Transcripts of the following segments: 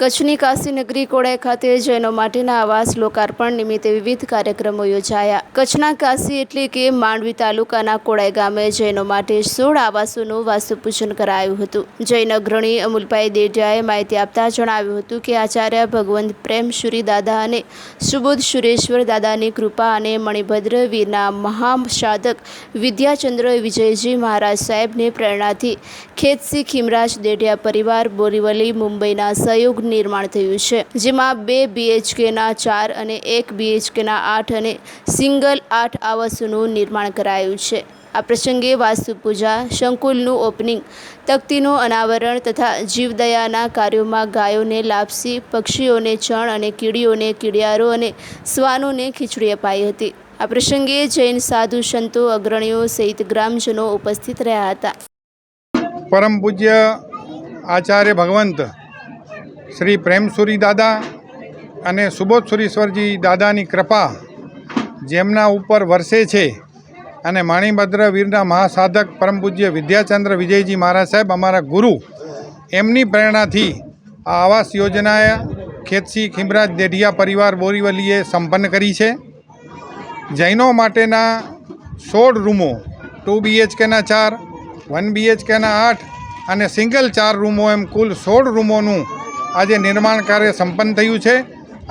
કચ્છની કાશીનગરી કોડાઈ ખાતે જૈનો માટેના આવાસ, લોકાર્પણ નિમિત્તે વિવિધ કાર્યક્રમો યોજાયા. કચ્છના કાશી એટલે કે માંડવી તાલુકાના કોડાઈ ગામે જૈનો માટે સોળ આવાસોનું વાસ્તુપૂજન કરાયું હતું. જૈન અગ્રણી અમુલભાઈ દેડિયાએ માહિતી આપતા જણાવ્યું હતું કે આચાર્ય ભગવંત પ્રેમશુરી દાદા અને સુબોધ સુરેશ્વર દાદાની કૃપા અને મણિભદ્ર વીરના મહાસાધક વિદ્યાચંદ્ર વિજયજી મહારાજ સાહેબની પ્રેરણાથી ખેતસી ખીમરાજ દેડિયા પરિવાર, બોરીવલી મુંબઈના સહયોગ નિર્માણ થયું છે, જેમાં બે બીએચકેના ચાર અને એક બીએચકેના આઠ અને સિંગલ આઠ આવાસોનું નિર્માણ કરાયું છે. આ પ્રસંગે વાસ્તુ પૂજા સંકુલનું ઓપનિંગ, તકતીનું અનાવરણ તથા જીવદયાના કાર્યોમાં ગાયોને લાપસી, પક્ષીઓને ચણ અને કીડીઓને કીડિયારો અને શ્વાનોને ખીચડી અપાઈ હતી. આ પ્રસંગે જૈન સાધુ સંતો, અગ્રણીઓ સહિત ગ્રામજનો ઉપસ્થિત રહ્યા હતા. પરમ પૂજ્ય આચાર્ય ભગવંત શ્રી પ્રેમસુરી દાદા અને સુબોધ સુરીશ્વરજી દાદાની કૃપા જેમના ઉપર વરસે છે અને માણીભદ્ર વીરના મહાસાધક પરમ પૂજ્ય વિદ્યાચંદ્ર વિજયજી મહારાજ સાહેબ, અમારા ગુરુ, એમની પ્રેરણાથી આ આવાસ યોજનાએ ખેતસી ખીમરાજ દેઢિયા પરિવાર બોરીવલીએ સંપન્ન કરી છે. જૈનો માટેના સોળ રૂમો, ટુ બીએચકેના ચાર, વન બીએચકેના આઠ અને સિંગલ ચાર રૂમો એમ કુલ સોળ રૂમોનું આજે નિર્માણ કાર્ય સંપન્ન થયું છે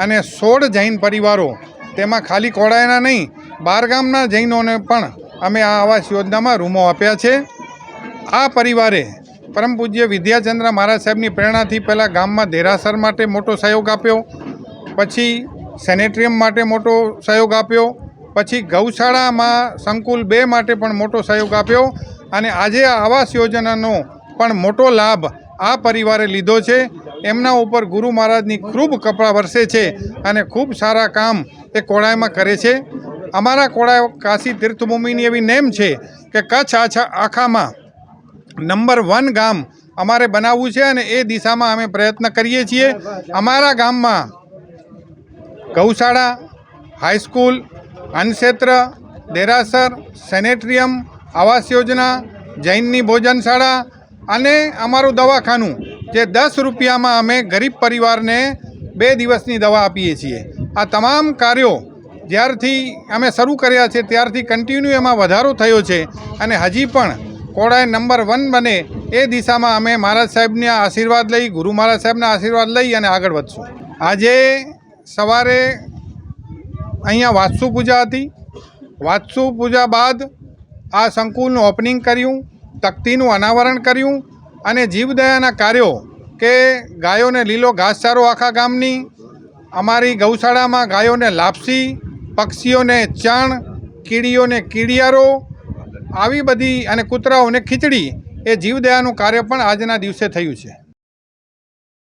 અને સોળ જૈન પરિવારો તેમાં ખાલી કોડાયના નહીં બાર ગામના જૈનોને પણ અમે આ આવાસ યોજનામાં રૂમો આપ્યા છે. આ પરિવારે પરમ પૂજ્ય વિદ્યાચંદ્ર મહારાજ સાહેબની પ્રેરણાથી પહેલાં ગામમાં દેરાસર માટે મોટો સહયોગ આપ્યો, પછી સેનેટરિયમ માટે મોટો સહયોગ આપ્યો, પછી ગૌશાળામાં સંકુલ બે માટે પણ મોટો સહયોગ આપ્યો અને આજે આ આવાસ યોજનાનો પણ મોટો લાભ આ પરિવારે લીધો છે. એમના ઉપર ગુરુ મહારાજની ખૂબ કપડા વરસે છે અને ખૂબ સારા કામ એ કોળાઈમાં કરે છે. અમારા કોળાઈ કાશી તીર્થભૂમિની એવી નેમ છે કે કચ્છ આછા આખામાં નંબર વન ગામ અમારે બનાવવું છે અને એ દિશામાં અમે પ્રયત્ન કરીએ છીએ. અમારા ગામમાં ગૌશાળા, હાઈસ્કૂલ, અન્નક્ષેત્ર, દેરાસર, સેનેટરિયમ, આવાસ યોજના, જૈનની ભોજનશાળા અને અમારું દવાખાનું જે દસ રૂપિયામાં અમે ગરીબ પરિવારને બે દિવસની દવા આપીએ છીએ. આ તમામ કાર્યો જ્યારથી અમે શરૂ કર્યા છે, ત્યારથી કન્ટિન્યુ એમાં વધારો થયો છે અને હજી પણ કોડાય નંબર વન બને એ દિશામાં અમે મહારાજ સાહેબના આશીર્વાદ લઈ, ગુરુ મહારાજ સાહેબના આશીર્વાદ લઈ અને આગળ વધશું. આજે સવારે અહીંયા વાસ્તુ પૂજા હતી. વાસ્તુ પૂજા બાદ આ સંકુલનું ઓપનિંગ કર્યું, તકતીનું અનાવરણ કર્યું અને જીવદયાના કાર્યો કે ગાયોને લીલો ઘાસચારો આખા ગામની, અમારી ગૌશાળામાં ગાયોને લાપસી, પક્ષીઓને ચણ, કીડીઓને કીડિયારો, આવી બધી અને કૂતરાઓને ખીચડી, એ જીવદયાનું કાર્ય પણ આજના દિવસે થયું છે.